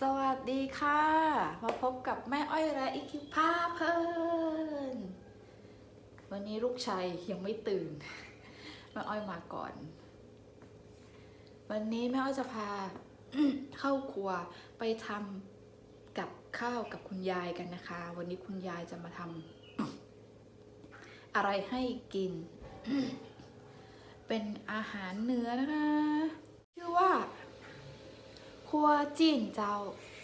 สวัสดีค่ะ มาพบกับแม่อ้อยและอีคิวพาเพลินวันนี้ลูกชายยังไม่ตื่น แม่อ้อยมาก่อน วันนี้แม่อ้อยจะพาเข้าครัวไปทำกับข้าวกับคุณยายกันนะคะ วันนี้คุณยายจะมาทำอะไรให้กิน เป็นอาหารเหนือนะคะ ชื่อว่าครัวจีนเจ้า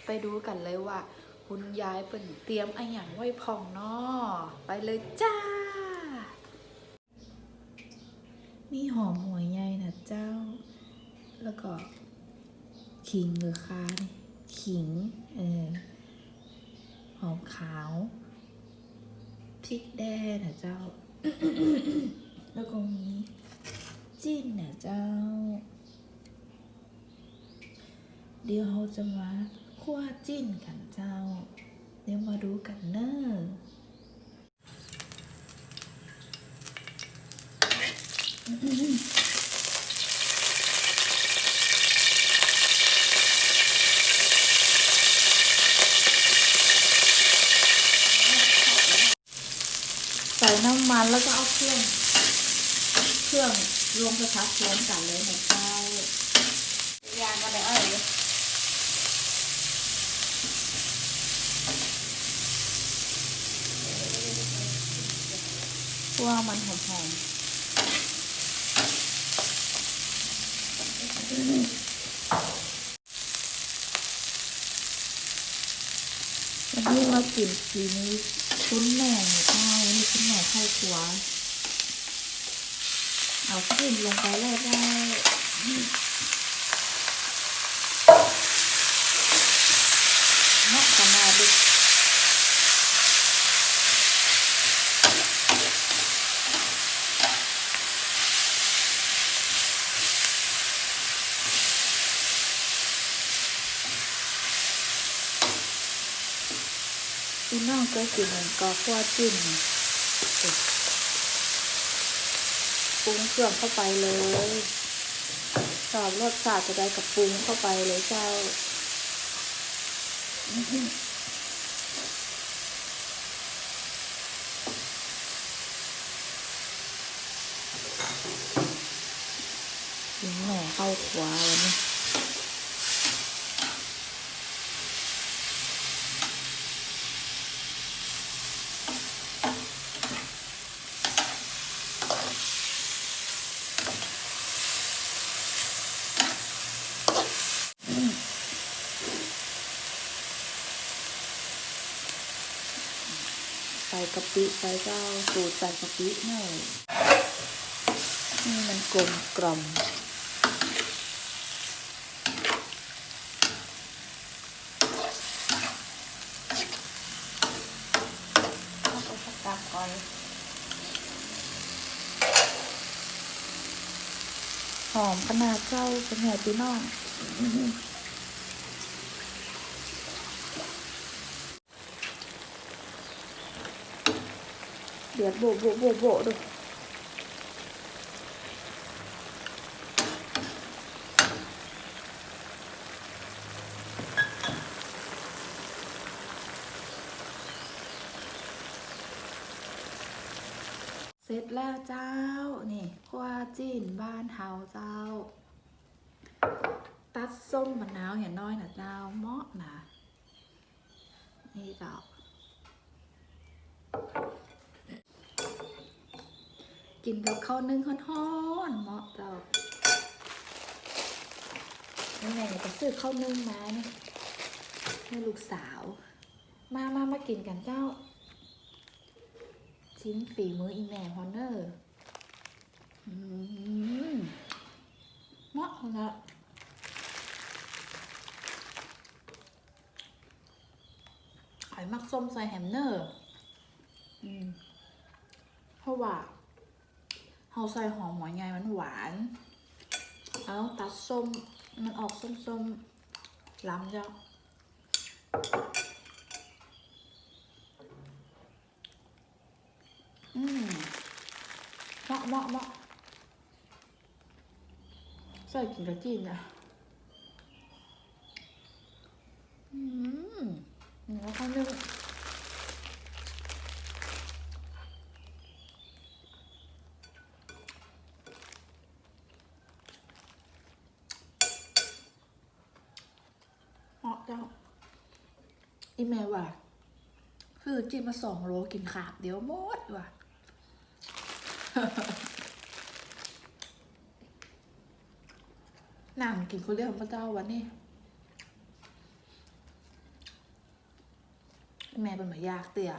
ไปดูกันเลยว่า คุณยายเป็นเตรียมอะไรอย่างไว้พองนาะไปเลยจ้า มีหอมหัวใหญ่นะเจ้า แล้วก็ ขิงหรือคาเนี่ยขิง เออ หอมขาวพริกแดงนะเจ้า แล้วก็มี จิ้นนะเจ้า เดี๋ยวเราจะมาคั่วจิ้นกันเจ้า เดี๋ยวมาดูกันเนอะใส่น้ำมันแล้วก็เอาเครื่อง เครื่อง รวมกระทะพร้อมกันเลยนะเจ้ายางก็ได้เอ้ยคั่วมันหอมๆวันนี้มากินฝีมือคุณแม่เนี่ยค่ะวันนี้คุณแม่เข้ตัว เอาขึ้นลงไปแล้วได้เหมาะขนาดเลยพี่น้องก็กินเหมือนกอคั่วจิ้ม ปรุงเครื่องเข้าไปเลยชอบรสชาติจะได้กับปรุงเข้าไปเลยเจ้ายิงหน่เข้าขวาวันนี้ใส่ กะปิไปเจ้าสูตรใส่กะปิหน่อยนี่มันกลมกล่อมก่อนหอมขนาดเจ้าเป็นไงพี่น้อง เดี๋ยวโบโบโบโบดูเสร็จแล้วเจ้า นี่ควาจีนบ้านเฮาเจ้า ตัดส้มมะนาวเห็นน้อยนะเจ้าเหมาะนะนี่เจ้า กินกับข้าวนึ่งฮ้อนๆเหมาะเจ้านี่ไงจะซื้อข้าวนึ่งมาเนี่ยให้ลูกสาว มามามากินกันเจ้า ชิ้นฝีมืออีแม่ฮอนเนอร์เหมาะละไข่มักส้มใส่แฮมเนอร์เพราะว่า เฮาใส่หอมหัวใหญ่มันหวานแล้วตัดส้มมันออกส้มๆล้ำเจ้าอืมเหมาะเหมาะเหมาะใส่กินกับจีนนะอืมแล้วก็นึ่งะเจ้า อีแม่ว่ะคือจิ้มมาสองโลกินขาบเดี๋ยวหมดว่ะนางกินคนเดียวพระเจ้าวันนี้แม่เป็นหมายากเตี่ย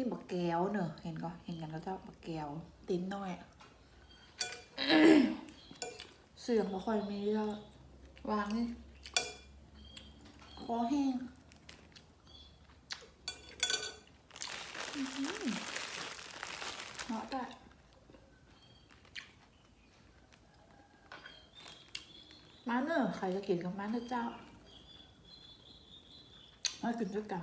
นี่บักแก้วเนอะเห็นก็เห็นกันแล้วเจ้าบักแก้วตีนน้อยเสียงบ่ค่อยมีเจ้าวางนี่คอแห้งอื้อหือเหาะได้มาเนอะใครจะกินกับมาเนอะเจ้ามากินด้วยกัน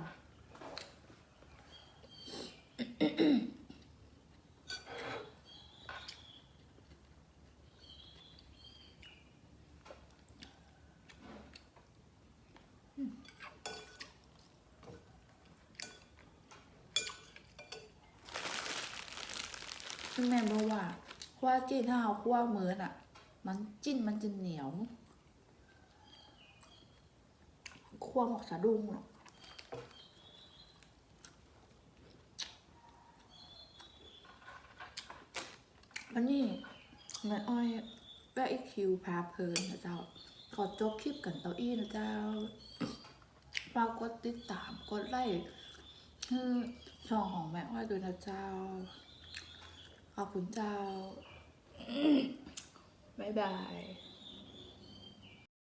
คุณแม่บอกว่าคั่วจิ้นถ้าเอาคั่วมือน่ะ มันจิ้นมันจะเหนียวคั่วหมกสะดุ้งหรอกวันนี้แม่อ้อยแวะอีกคิวพาเพลินนะเจ้า ขอจบคลิปกันเต้าอี้นะเจ้าฝากกดติดตามกดไลค์คือช่องของแม่อ้อยด้วยนะเจ้า ขอบคุณเจ้า บ๊ายบาย